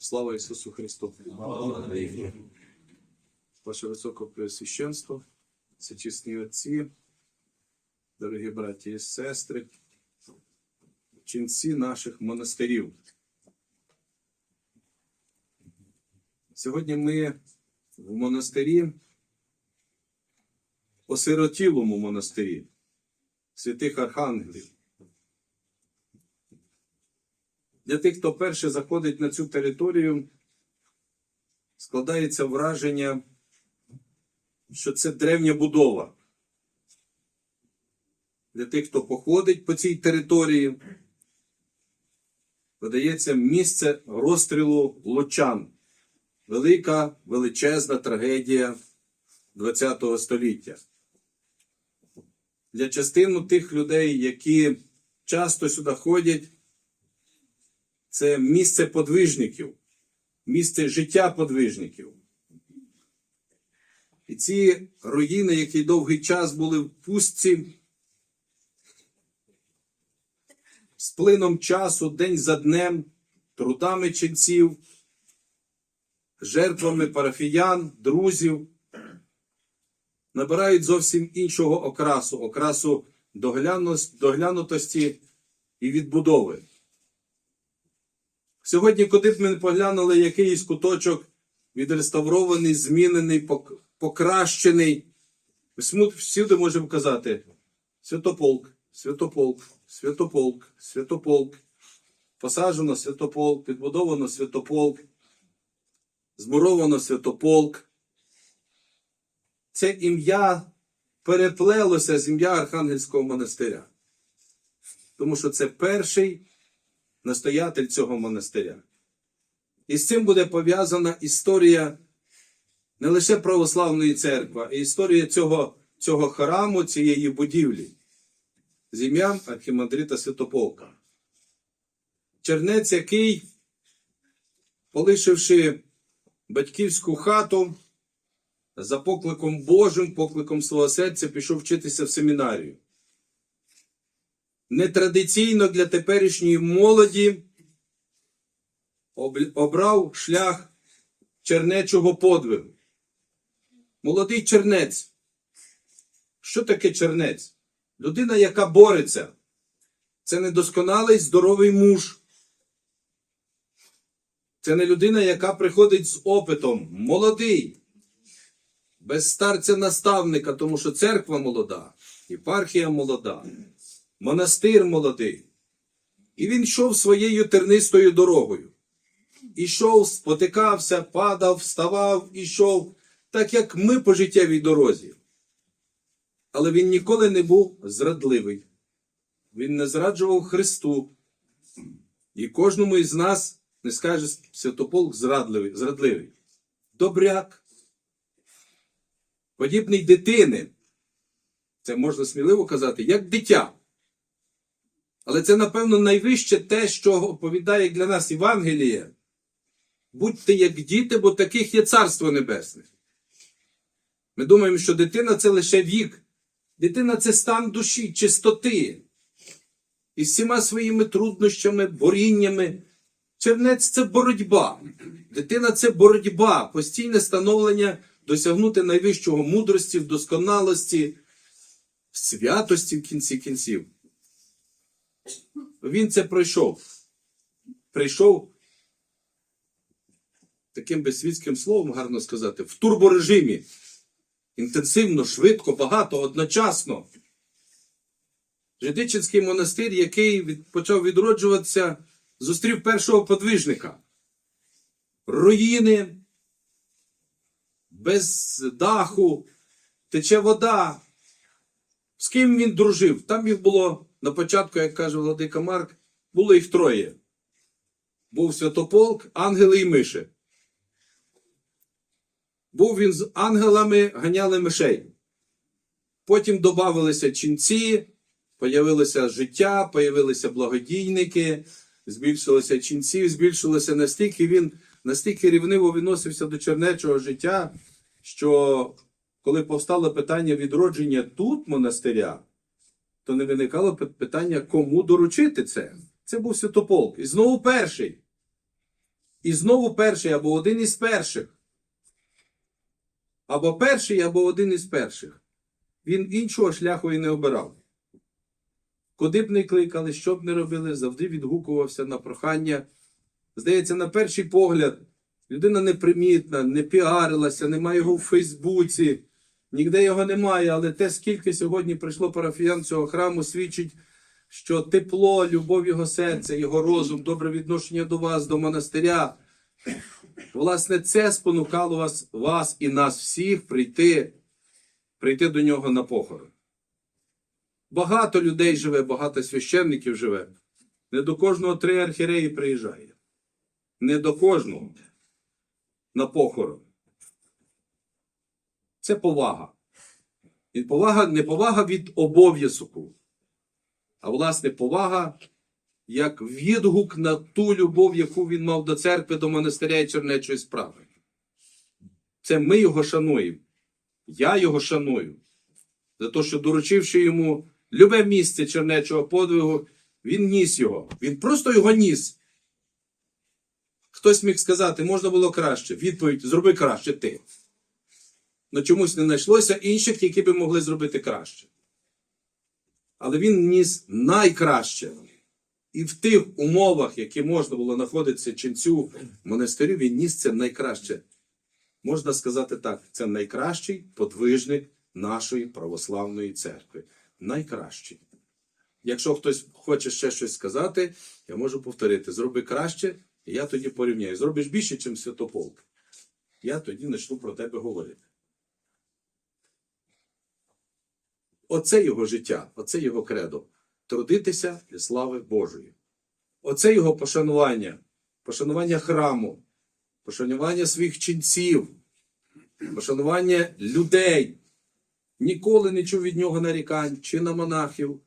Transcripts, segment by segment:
Слава Ісусу Христу! Ваше Високопреосвященство, всечесні отці, дорогі браті і сестри, ченці наших монастирів. Сьогодні ми в монастирі, осиротілому монастирі святих архангелів. Для тих, хто перше заходить на цю територію, складається враження, що це древня будова. Для тих, хто походить по цій території, видається місце розстрілу лучан. Велика величезна трагедія ХХ століття. Для частини тих людей, які часто сюди ходять, це місце подвижників, місце життя подвижників. І ці руїни, які довгий час були в пустці, з плином часу, день за днем, трудами ченців, жертвами парафіян, друзів, набирають зовсім іншого окрасу, окрасу доглянутості і відбудови. Сьогодні, куди б ми не поглянули якийсь куточок відреставрований, змінений, пок- покращений, всюди можемо казати Святополк, Святополк, Святополк, Святополк, посаджено Святополк, підбудовано Святополк, змуровано Святополк. Це ім'я переплелося з ім'я Архангельського монастиря. Тому що це перший настоятель цього монастиря. І з цим буде пов'язана історія не лише православної церкви, а історія цього, цього храму, цієї будівлі з ім'ям Архімандрита Святополка. Чернець, який, полишивши батьківську хату, за покликом Божим, покликом свого серця, пішов вчитися в семінарію нетрадиційно для теперішньої молоді обрав шлях чернечого подвигу. Молодий чернець. Що таке чернець? Людина, яка бореться. Це недосконалий здоровий муж. Це не людина, яка приходить з опитом. Молодий. Без старця наставника, тому що церква молода, єпархія молода монастир молодий. І він йшов своєю тернистою дорогою. Ішов, спотикався, падав, вставав, ішов, так як ми по життєвій дорозі. Але він ніколи не був зрадливий. Він не зраджував Христу. І кожному із нас не скаже Святополк зрадливий, зрадливий. Добряк. Подібний дитини. Це можна сміливо казати, як дитя. Але це, напевно, найвище те, що оповідає для нас Євангеліє. Будьте як діти, бо таких є Царство Небесне. Ми думаємо, що дитина це лише вік. Дитина це стан душі, чистоти. І з всіма своїми труднощами, боріннями. Чернець це боротьба. Дитина це боротьба, постійне становлення досягнути найвищого мудрості, досконалості, святості в кінці кінців. Він це пройшов. Прийшов таким безсвітським словом, гарно сказати, в турборежимі. Інтенсивно, швидко, багато, одночасно. Жидичинський монастир, який від, почав відроджуватися, зустрів першого подвижника. Руїни, без даху, тече вода. З ким він дружив? Там їх було на початку, як каже Владика Марк, було їх троє. Був Святополк, ангели і миші. Був він з ангелами, ганяли мишей. Потім додавалися ченці, появилося життя, появилися благодійники, збільшилося ченців, збільшилося настільки він настільки рівниво відносився до чернечого життя, що коли повстало питання відродження тут монастиря, то не виникало питання, кому доручити це. Це був Святополк. І знову перший. І знову перший або один із перших. Або перший, або один із перших. Він іншого шляху і не обирав. Куди б не кликали, що б не робили, завжди відгукувався на прохання. Здається, на перший погляд, людина непримітна, не піарилася, немає його в Фейсбуці, ніде його немає, але те, скільки сьогодні прийшло парафіян цього храму, свідчить, що тепло, любов його серця, його розум, добре відношення до вас, до монастиря. Власне, це спонукало вас, вас і нас всіх прийти, прийти до нього на похорон. Багато людей живе, багато священників живе. Не до кожного три архіреї приїжджає. Не до кожного на похорон. Це повага. І повага не повага від обов'язку, а власне повага як відгук на ту любов, яку він мав до церкви, до монастиря і чернечої справи. Це ми його шануємо. Я його шаную. За те, що доручивши йому любе місце чернечого подвигу, він ніс його. Він просто його ніс. Хтось міг сказати, можна було краще. Відповідь: зроби краще ти. Но чомусь не знайшлося інших, які би могли зробити краще. Але він ніс найкраще. І в тих умовах, які можна було знаходитися ченцю монастирю, він ніс це найкраще. Можна сказати так: це найкращий подвижник нашої православної церкви. Найкращий. Якщо хтось хоче ще щось сказати, я можу повторити: зроби краще, і я тоді порівняю. Зробиш більше, ніж Святополк. Я тоді почну про тебе говорити. Оце його життя, оце його кредо. Трудитися для слави Божої. Оце його пошанування, пошанування храму, пошанування своїх ченців, пошанування людей. Ніколи не чув від нього нарікань чи на монахів,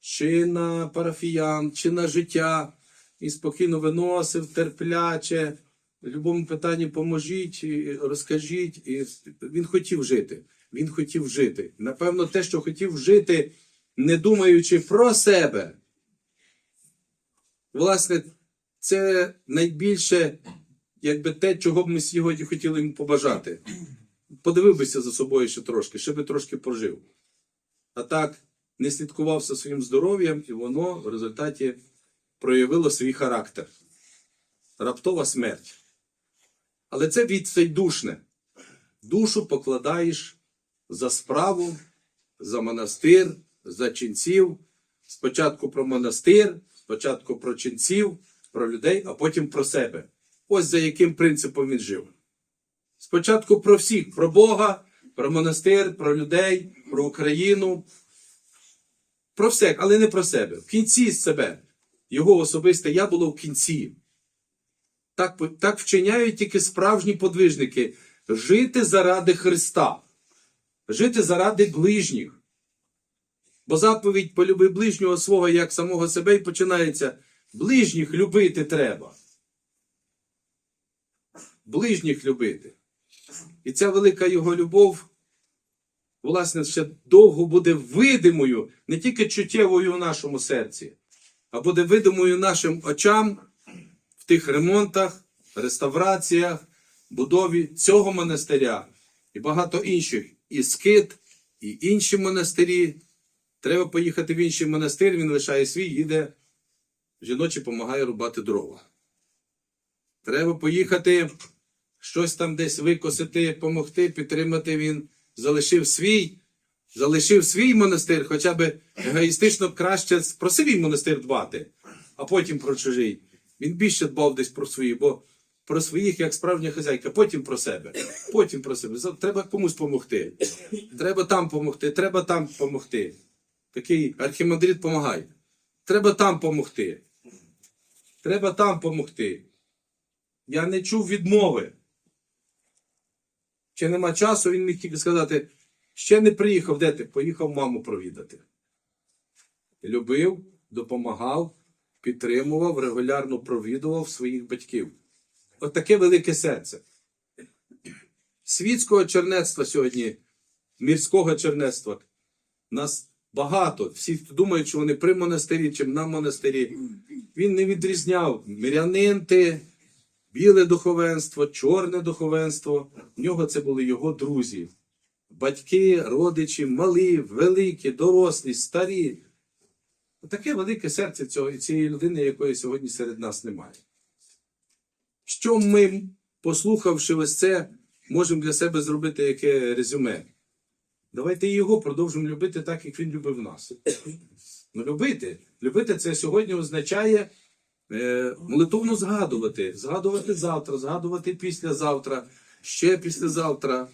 чи на парафіян, чи на життя. І спокійно виносив, терпляче, в будь-якому питанні поможіть, розкажіть. І він хотів жити. Він хотів жити. Напевно, те, що хотів жити, не думаючи про себе. Власне, це найбільше, якби те, чого б ми сьогодні хотіли йому побажати. Подивив бися за собою ще трошки, ще би трошки пожив. А так, не слідкував за своїм здоров'ям, і воно в результаті проявило свій характер. Раптова смерть. Але це відчайдушне. Душу покладаєш за справу, за монастир, за ченців. Спочатку про монастир, спочатку про ченців, про людей, а потім про себе. Ось за яким принципом він жив. Спочатку про всіх, про Бога, про монастир, про людей, про Україну. Про все, але не про себе. В кінці себе. Його особисте я було в кінці. Так, так вчиняють тільки справжні подвижники. Жити заради Христа, жити заради ближніх. Бо заповідь полюби ближнього свого як самого себе і починається. Ближніх любити треба. Ближніх любити. І ця велика його любов, власне, ще довго буде видимою, не тільки чуттєвою в нашому серці, а буде видимою нашим очам в тих ремонтах, реставраціях, будові цього монастиря і багато інших. І скит, і інші монастирі. Треба поїхати в інший монастир, він лишає свій, їде, жіночі допомагає рубати дрова. Треба поїхати, щось там десь викосити, допомогти, підтримати. Він залишив свій, залишив свій монастир, хоча б егоїстично краще про свій монастир дбати, а потім про чужий. Він більше дбав десь про свої, бо про своїх, як справжня хазяйка, потім про себе. Потім про себе. Треба комусь допомогти. Треба там допомогти, треба там допомогти. Такий архімандрит помагай. Треба там допомогти. Треба там допомогти. Я не чув відмови. Чи нема часу, він міг тільки сказати, ще не приїхав, де ти? Поїхав маму провідати. Любив, допомагав, підтримував, регулярно провідував своїх батьків. От таке велике серце. Світського чернецтва сьогодні, мірського чернецтва, нас багато. Всі думають, що вони при монастирі чи на монастирі. Він не відрізняв мирянин ти, біле духовенство, чорне духовенство. В нього це були його друзі. Батьки, родичі, малі, великі, дорослі, старі. Таке велике серце цього, цієї людини, якої сьогодні серед нас немає. Що ми, послухавши ось це, можемо для себе зробити яке резюме? Давайте його продовжимо любити так, як він любив нас. Ну, любити. Любити це сьогодні означає е, молитовно згадувати. Згадувати завтра, згадувати післязавтра, ще післязавтра.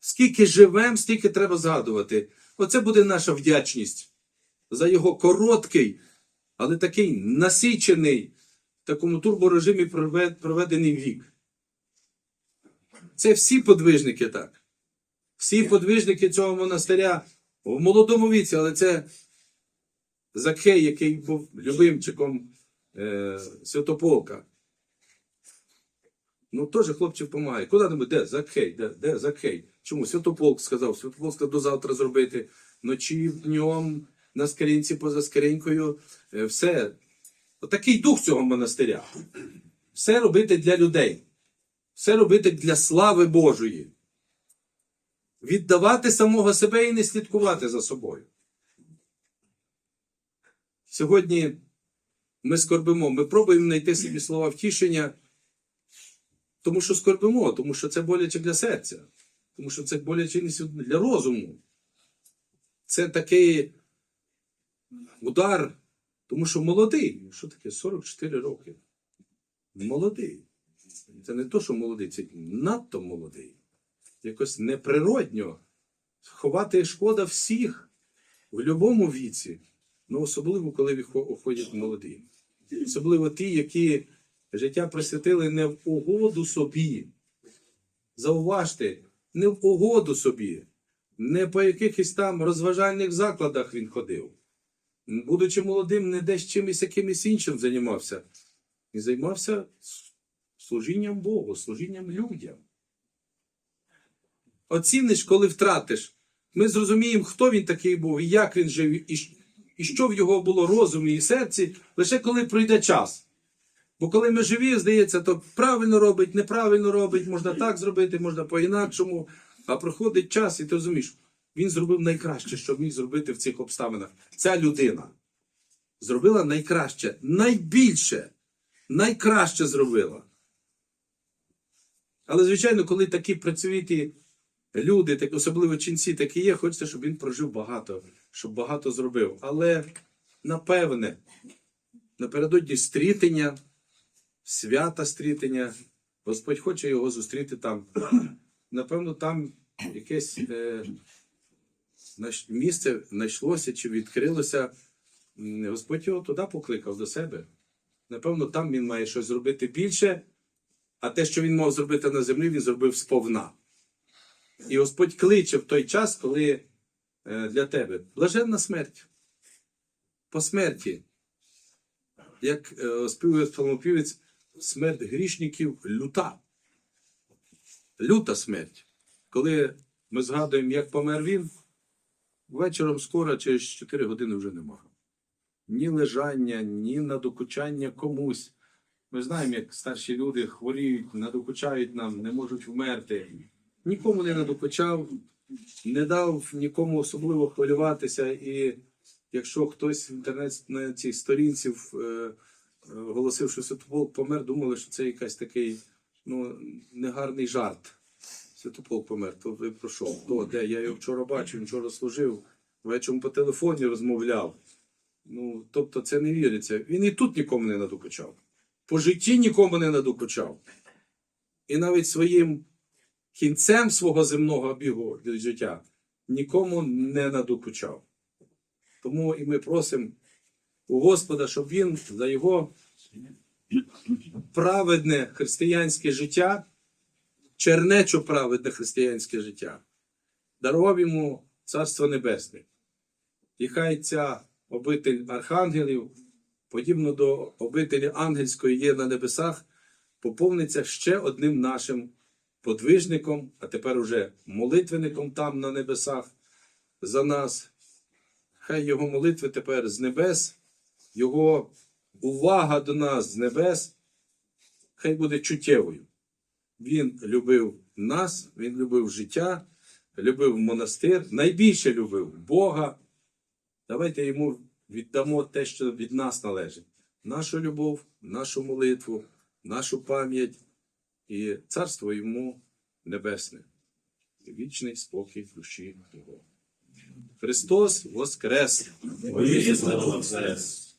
Скільки живемо, стільки треба згадувати. Оце буде наша вдячність за його короткий, але такий насичений, в такому турборежимі провед- проведений вік. Це всі подвижники так. Всі подвижники цього монастиря в молодому віці, але це Закхей, який був любимчиком е, Святополка. Ну, теж хлопчик допомагає. Куди-небудь, де Закхей? Де, де Закхей? Чому? Святополк сказав, Святополк сказав до завтра зробити. Ночі, днем, на скринці, поза скринькою. Е, все. Отакий дух цього монастиря. Все робити для людей. Все робити для слави Божої. Віддавати самого себе і не слідкувати за собою. Сьогодні ми скорбимо, ми пробуємо знайти собі слова втішення, тому що скорбимо, тому що це боляче для серця, тому що це боляче для розуму. Це такий удар, тому що молодий. Що таке? 44 роки. Молодий. Це не то, що молодий, це надто молодий. Якось неприродньо. Ховати шкода всіх в будь-якому віці. Ну, особливо, коли виходять молоді. Особливо ті, які життя присвятили не в угоду собі. Зауважте, не в угоду собі, не по якихось там розважальних закладах він ходив. Будучи молодим, не десь чимось якимось іншим займався. І займався служінням Богу, служінням людям. Оціниш, коли втратиш. Ми зрозуміємо, хто він такий був, і як він жив, і, що в його було розумі і серці, лише коли пройде час. Бо коли ми живі, здається, то правильно робить, неправильно робить, можна так зробити, можна по-інакшому. А проходить час, і ти розумієш, він зробив найкраще, що міг зробити в цих обставинах. Ця людина зробила найкраще, найбільше, найкраще зробила. Але, звичайно, коли такі працьовиті люди, особливо ченці, такі є, хочеться, щоб він прожив багато, щоб багато зробив. Але напевне, напередодні стрітення, свята стрітення, Господь хоче його зустріти там. Напевно, там якесь е, місце знайшлося чи відкрилося. Господь його туди покликав до себе. Напевно, там він має щось зробити більше, а те, що він мав зробити на землі, він зробив сповна. І Господь кличе в той час, коли е, для тебе блаженна смерть. По смерті. Як е, співає псалмопівець, смерть грішників люта. Люта смерть. Коли ми згадуємо, як помер він, вечором скоро, через 4 години вже нема. Ні лежання, ні надокучання комусь. Ми знаємо, як старші люди хворіють, надокучають нам, не можуть вмерти. Нікому не надокучав, не дав нікому особливо хвилюватися. І якщо хтось в інтернет на цій сторінці е, оголосив, що помер, думали, що це якийсь такий ну, негарний жарт. Святополк помер, то ви про що? То, де? Я його вчора бачив, він вчора служив, вечором по телефоні розмовляв. Ну, тобто це не віриться. Він і тут нікому не надокучав. По житті нікому не надокучав. І навіть своїм кінцем свого земного бігу від життя нікому не надокучав. Тому і ми просимо у Господа, щоб він за його праведне християнське життя, чернечо праведне християнське життя, дарував йому Царство Небесне. І хай ця обитель архангелів, подібно до обителі ангельської є на небесах, поповниться ще одним нашим подвижником, а тепер уже молитвенником там на небесах за нас. Хай його молитви тепер з небес, його увага до нас з небес. хай буде чуттєвою. Він любив нас, він любив життя, любив монастир, найбільше любив Бога. Давайте йому віддамо те, що від нас належить. Нашу любов, нашу молитву, нашу пам'ять і царство йому небесне. Вічний спокій душі Його. Христос Воскрес! Воскрес!